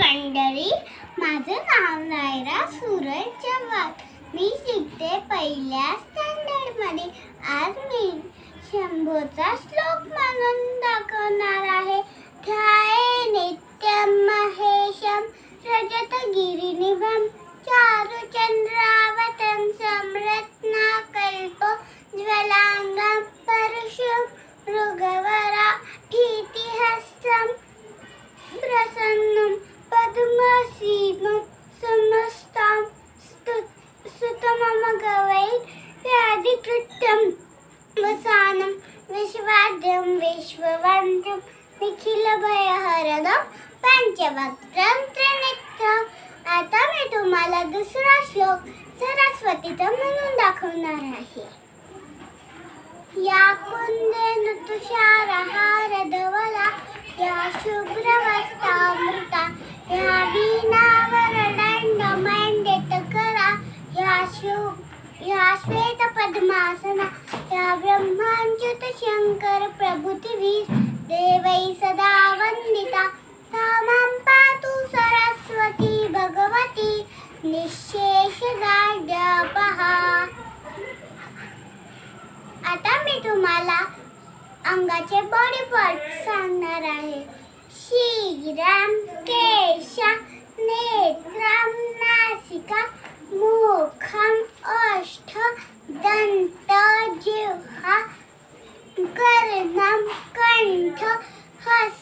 मंडळी माझं नाव नायरा सूरज चव्हाण. मी शिकते पहिल्या स्टँडर्डमध्ये आज मी शंभूचा श्लोक म्हणून दाखवणार आहे. ध्याये नित्यम महेशम रजत गिरिनिभम चारु चंद्रावतं संरत्ना कल्प ज्वलांगम परशुम मृगवरा सुतममगवै व्याधिकृत्यं वसानं विश्वाद्यं विश्ववन्तं निखिलभयहरदं पञ्चवक्त्रं त्रिनेत्रम् आता मी तुम्हाला दुसरा श्लोक सरस्वतीचा म्हणून दाखवणार आहे या कुंदे तुषार हार धवला या शुभ्र या श्वेत पद्मासना या ब्रह्मांच्युत शंकर प्रभुतीवीर देवै सदा वंदिता तामां पातु सरस्वती भगवती निशेष पहा आता मी तुम्हाला अंगाचे बॉडी पार्ट सांगणार आहे. शिरम ha, karnam kanto has